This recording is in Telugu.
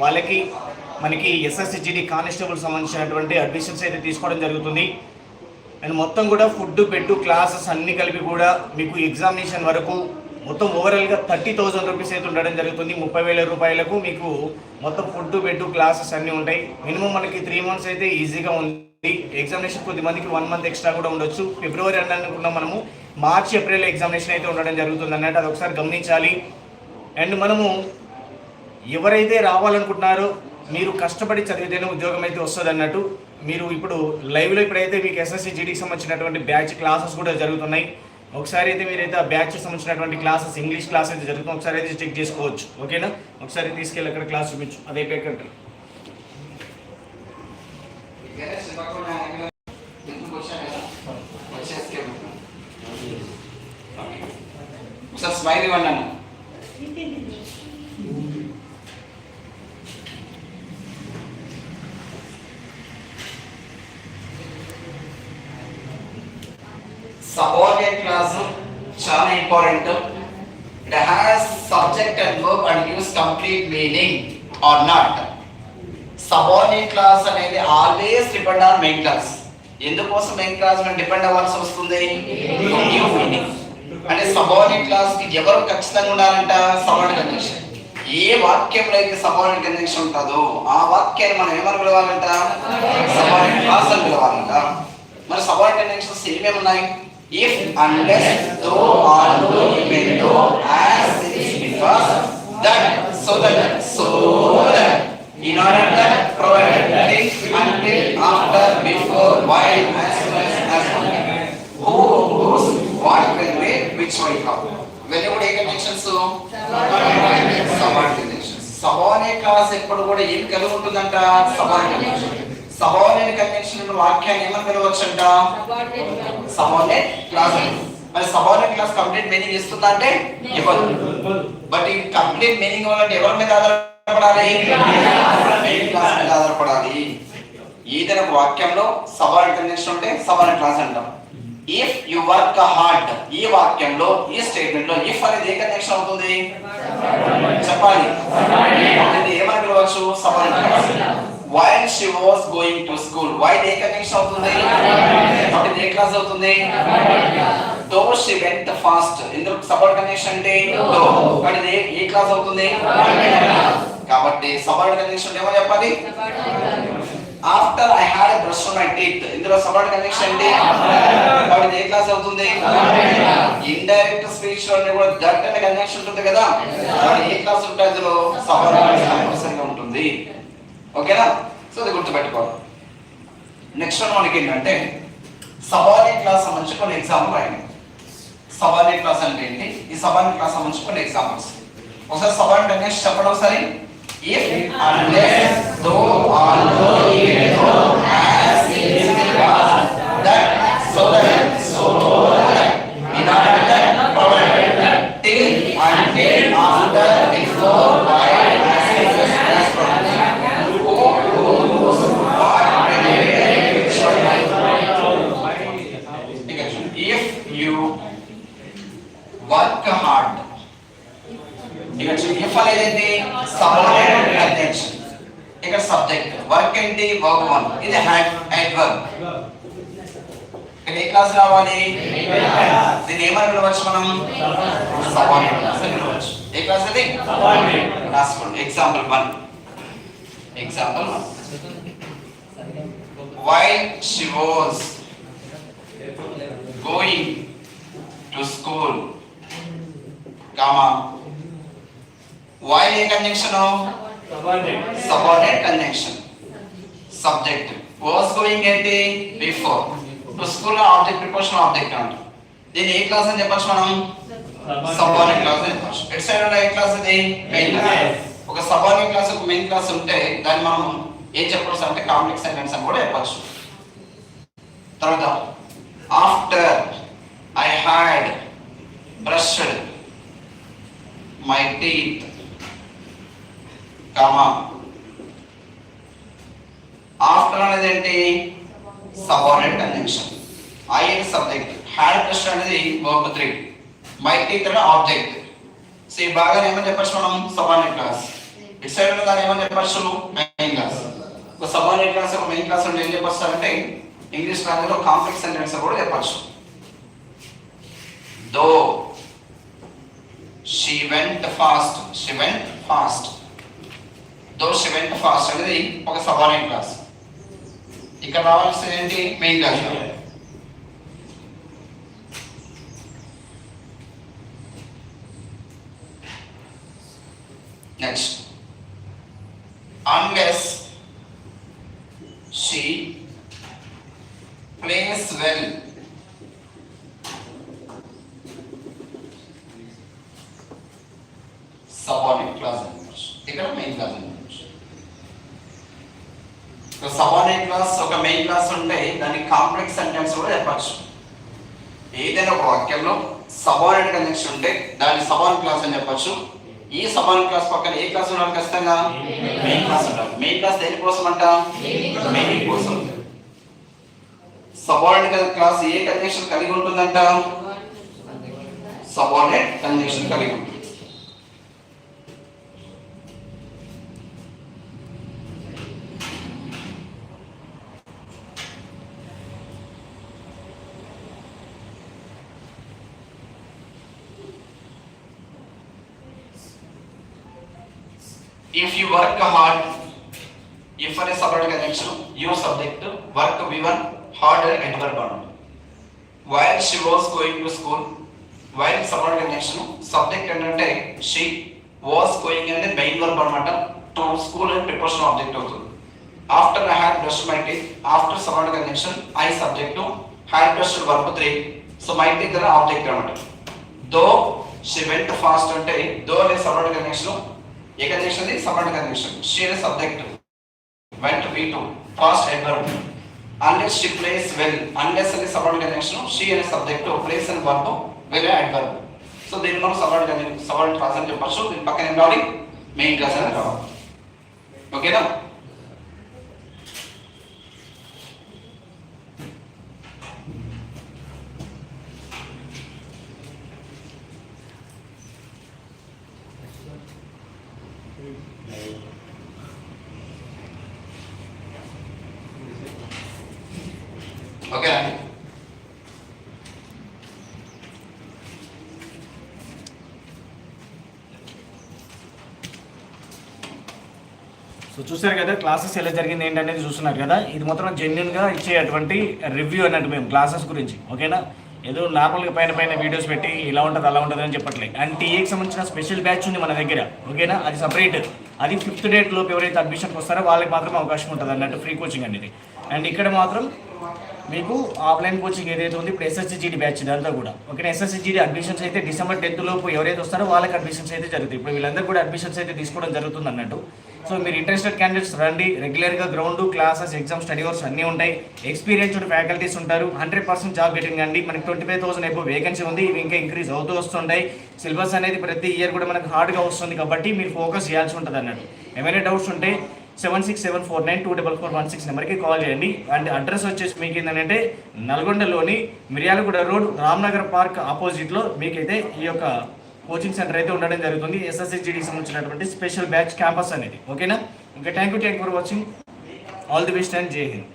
వాళ్ళకి మనకి ఎస్ఎస్సిజిడి కానిస్టేబుల్ సంబంధించినటువంటి అడ్మిషన్స్ అయితే తీసుకోవడం జరుగుతుంది. అండ్ మొత్తం కూడా ఫుడ్ బెడ్ క్లాసెస్ అన్ని కలిపి కూడా మీకు ఎగ్జామినేషన్ వరకు మొత్తం ఓవరాల్గా థర్టీ థౌసండ్ రూపీస్ అయితే ఉండడం జరుగుతుంది. ముప్పై వేల రూపాయలకు మీకు మొత్తం ఫుడ్ బెడ్ క్లాసెస్ అన్నీ ఉంటాయి. మినిమం మనకి త్రీ మంత్స్ అయితే ఈజీగా ఉంది. ఎగ్జామినేషన్ కొద్ది మందికి వన్ మంత్ ఎక్స్ట్రా కూడా ఉండొచ్చు. ఫిబ్రవరి అని అనుకున్నాం మనము. మార్చి ఏప్రిల్ ఎగ్జామినేషన్ అయితే ఉండడం జరుగుతుంది అన్నట్టు అది ఒకసారి గమనించాలి. అండ్ మనము ఎవరైతే రావాలనుకుంటున్నారో మీరు కష్టపడి చదివితేనే ఉద్యోగం అయితే వస్తుంది అన్నట్టు. మీరు ఇప్పుడు లైవ్లో ఇప్పుడైతే మీకు ఎస్ఎస్సి జీడీకి సంబంధించినటువంటి బ్యాచ్ క్లాసెస్ కూడా జరుగుతున్నాయి. ఒకసారి అయితే మీరైతే ఆ బ్యాచ్ సంబంధించినటువంటి క్లాసెస్ ఇంగ్లీష్ క్లాస్ అయితే జరుగుతుంది. ఒకసారి అయితే చెక్ చేసుకోవచ్చు. ఓకేనా? ఒకసారి తీసుకెళ్ళి అక్కడ క్లాస్ చూపించు. అదే ఎక్కడ ఒకసారి స్మైల్ ఇవ్వండి అన్న. సబార్డినేట్ క్లాస్ చాలా important it has subject and work and gives complete meaning or not subordinate clause అనేది always depend on main clause ఎందుకోసం మెయిన్ క్లాస్ మనం డిపెండ్ అవ్వాల్సి వస్తుంది? మీనింగ్ అంటే సబార్డినేట్ క్లాస్కి ఎవరు ఖచ్చితంగా ఉండాలంట? సబార్డినేట్ కంజంక్షన్ ఏ వాక్యంలో అయితే సబార్డినేట్ కంజంక్షన్ ఉంటుందో ఆ వాక్యాన్ని మనం ఏమని పిలవాలంట? సబార్డినేట్ క్లాస్ అని పిలవాలంట. మరి సబార్డినేట్ కంజంక్షన్స్ ఏమేమి ఉన్నాయి If unless though although even though as is because that so that so that in order that provided think until after before while as well as as well. who whose what when where which why how when you A conditions subordinate conditions subordinate clause ఎప్పుడు కూడా ఏం కలిగి ఉంటుందంట సబార్డినేట్ కండిషన్ సబార్డినేట్ కండిషన్ వాక్యాన్ని ఏమని పిలవచ్చంట? సబార్డినేట్ క్లాస్ మరి సబార్డినేట్ క్లాస్ కంప్లీట్ మీనింగ్ ఇస్తుందా అంటే? ఇవ్వదు. బట్ ఈ కంప్లీట్ మీనింగ్ ఇవ్వాలంటే ఎవరి మీద ఆధారపడాలి? మెయిన్ క్లాస్ మీద ఆధారపడాలి? ఏదైనా వాక్యంలో సబార్డినేట్ కన్వెన్షన్ ఉంటే సబార్డినేట్ క్లాస్ అంటాం. ఇఫ్ యు వర్క్ హార్డ్ ఈ వాక్యంలో ఈ స్టేట్మెంట్లో ఇఫ్ అనేది ఏ కండిషన్ అవుతుంది? చెప్పాలి. అది ఏమని పిలవచ్చు? While she was going to school while A connection అవుతుంది? కాబట్టి ఏ క్లాస్ అవుతుంది? దో షీ వెంట్ ఫాస్ట్ ఇందులో సబార్డ్ కనెక్షన్ అంటే దో ఏ- క్లాస్ అవుతుంది? కాబట్టి సబార్డ్ కనెక్షన్ ఏమో చెప్పాలి? ఐ హ్యాడ్ ఎ టీత్ ఇందులో సబార్డ్ కనెక్షన్ ఏంటి? కాబట్టి ఏ క్లాస్ అవుతుంది? ఇండైరెక్ట్ స్పీచ్ అనేది కూడా దట్ అనే కనెక్షన్ ఉంటుంది కదా. ఏ క్లాస్ ఉంటుంది ఇందులో సబార్డ్ కంపల్సరీగా ఉంటుంది. ఓకేనా సో అది గుర్తుపెట్టుకోవాలి. నెక్స్ట్ వన్ మనకి ఏంటంటే సబార్డినేట్ క్లాస్ సంబంధించి కొన్ని ఎగ్జాంపుల్ రాయండి. సబార్డినేట్ క్లాస్ అంటే ఏంటి? ఈ సబార్డినేట్ క్లాస్ సంబంధించి కొన్ని ఎగ్జాంపుల్స్ ఒకసారి సబార్డినేట్ అనేది చెప్పడం ఒకసారి. If unless though although even though you work hard. ఇక ఇఫ్ అనేది ఏంటి సబార్డినేట్ కంజంక్షన్ ఇక్కడ సబ్జెక్ట్ వర్క్ ఏంటి? వర్క్ వన్ ఇది హ్యాడ్ హెడ్ వర్క్ ఇక్కడ ఏ క్లాస్ రావాలి? దీన్ని ఏమని పిలవచ్చు మనం? సబార్డినేట్ క్లాస్ అని పిలవచ్చు. ఏ క్లాస్ అది రాసుకోండి. Example one example one she was going to school. Comma while A conjunction subordinate conjunction subject was going ఏంటి before to school object preposition object అంట దీని ఏ క్లాస్ అని చెప్పొచ్చు మనం సబార్డినేట్ క్లాస్ అని చెప్పొచ్చు ఎట్ సైడ్ ఏ క్లాస్ ఇది మెయిన్ ఒక సబార్డినేట్ క్లాస్ ఒక మెయిన్ క్లాస్ ఉంటే దాన్ని మనం ఏం చెప్పవచ్చు అంటే కాంప్లెక్స్ సెంటెన్స్ అని కూడా చెప్పొచ్చు. తర్వాత after I had brushed my teeth comma after అనేది ఏంటి subordinate conjunction I subject had brush అనేది వర్బ్ త్రీ మై టీత్ అనే ఆబ్జెక్ట్ సో ఈ బాగా ఏమని చెప్పచ్చు మనం? సబార్డినేట్ క్లాస్ ఇటు సైడ్ ఉన్న దాన్ని ఏమని చెప్పచ్చు? మెయిన్ క్లాస్ ఒక సబార్డినేట్ క్లాస్ ఒక మెయిన్ క్లాస్ ఉంటే ఏం చెప్పచ్చు అంటే ఇంగ్లీష్ లాంగ్వేజ్ కాంప్లెక్స్ సెంటెన్స్ కూడా చెప్పచ్చు. Though she went fast she went fast though she went fast అనేది ఒక సబార్డినేట్ క్లాస్. ఇక్కడ రావాల్సింది ఏంటి? Main clause next unless she plays well subordinate class అనుకోవచ్చు ఇక్కడ మెయిన్ క్లాస్ అనుకోవచ్చు ఒక సబార్డినేట్ క్లాస్ ఒక మెయిన్ క్లాస్ ఉంటే దాన్ని కాంప్లెక్స్ సెంటెన్స్ కూడా చెప్పచ్చు. ఏదైనా ఒక వాక్యంలో సబార్డినేట్ కనెక్షన్ ఉంటే దాన్ని సబార్డినేట్ క్లాస్ అని చెప్పొచ్చు. ఈ సబార్డినేట్ క్లాస్ పక్కన ఏ క్లాస్ ఉండాలి ఖచ్చితంగా? మెయిన్ క్లాస్ ఉండాలి. మెయిన్ క్లాస్ దేనికోసం అంట? మెయిన్ కోసం. సబార్డినేట్ క్లాస్ ఏ కంజంక్షన్ కలిగి ఉంటుందంట? సబార్డినేట్ కంజంక్షన్ కలిగి ఉంటుంది. If you work hard if for a subordinate conjunction your subject work v1 harder adverb on while she was going to school while subordinate conjunction subject ఏంటంటే she was going అనేది మెయిన్ వర్బ్ అన్నమాట టు స్కూల్ అని ప్రిపోజిషన్ ఆబ్జెక్ట్ అవుతుంది after I had brush my teeth after subordinate conjunction I subject had brush verb three so my teeth అనే ఆబ్జెక్ట్ అన్నమాట దో షీ వెంట్ ఫాస్ట్ అంటే దో అనే సబార్డినేట్ కంజంక్షన్ ఏ కంజంక్షన్ అది సపరేట్ కంజంక్షన్ షీ అనే subject went V two fast adverb unless she plays well unless అనే సపరేట్ కంజంక్షన్ షీ అనే సబ్జెక్ట్ ప్లేస్ అనే వర్బ్ వెల్ అడ్వర్బ్ సో దీని మనం సపరేట్ సబార్డినేట్ సపరేట్ క్లాస్ అని చెప్పచ్చు. దీని పక్కన ఏం రావాలి? మెయిన్ క్లాస్ అనేది రావాలి. ఓకేనా ఓకే. అండి సో చూసారు కదా క్లాసెస్ ఎలా జరిగింది ఏంటనేది చూస్తున్నారు కదా? ఇది మొత్తం జెన్యున్గా ఇచ్చేటువంటి రివ్యూ అన్నట్టు మేము క్లాసెస్ గురించి ఓకేనా ఏదో నార్మల్గా పైన పైన వీడియోస్ పెట్టి ఇలా ఉంటుంది అలా ఉంటుంది అని చెప్పట్లేదు. అండ్ టీఏకి సంబంధించిన స్పెషల్ బ్యాచ్ ఉంది మన దగ్గర ఓకేనా అది సపరేట్ అది ఫిఫ్త్ డేట్ లోపు ఎవరైతే అడ్మిషన్కి వస్తారో వాళ్ళకి మాత్రం అవకాశం ఉంటుంది అన్నట్టు ఫ్రీ కోచింగ్ అనేది. అండ్ ఇక్కడ మాత్రం మీకు ఆఫ్లైన్ కోచింగ్ ఏదైతే ఉంది ఇప్పుడు ఎస్ఎస్సిజిడి బ్యాచ్ ఇదంతా కూడా. ఓకే ఎస్ఎస్సిజిడి అడ్మిషన్స్ అయితే డిసెంబర్ టెన్త్ లోపు ఎవరైతే వస్తారో వాళ్ళకి అడ్మిషన్స్ అయితే జరుగుతాయి. ఇప్పుడు వీళ్ళందరూ కూడా అడ్మిషన్స్ అయితే తీసుకోవడం జరుగుతుంది అన్నట్టు. సో మీరు ఇంట్రెస్టెడ్ క్యాండిడేట్స్ రండి. రెగ్యులర్గా ground classes exam study hours అన్నీ ఉంటాయి. ఎక్స్పీరియన్స్డ్ ఫ్యాకల్టీస్ ఉంటారు. హండ్రెడ్ పర్సెంట్ జాబ్ గెటింగ్ అండి. మనకి ట్వంటీ ఫైవ్ థౌసండ్ అయిపో వేకెన్సీ ఉంది. ఇవి ఇంకా ఇంక్రీజ్ అవుతూ వస్తుంటాయి. సిలబస్ అనేది ప్రతి ఇయర్ కూడా మనకు హార్డ్గా వస్తుంది కాబట్టి మీరు ఫోకస్ చేయాల్సి ఉంటుంది అన్నట్టు. ఏమైనా డౌట్స్ ఉంటే seven six seven four nine two double four one six నెంబర్కి కాల్ చేయండి. అండ్ అడ్రస్ వచ్చేసి మీకు ఏంటంటే నల్గొండలోని మిర్యాలగూడ రోడ్ రామ్నగర్ పార్క్ ఆపోజిట్లో మీకైతే ఈ యొక్క కోచింగ్ సెంటర్ అయితే ఉండడం జరుగుతుంది. ఎస్ఎస్సిజిడికి సంబంధించినటువంటి స్పెషల్ బ్యాచ్ క్యాంపస్ అనేది. ఓకేనా? Okay thank you thank for watching. All the best and Jai Hind.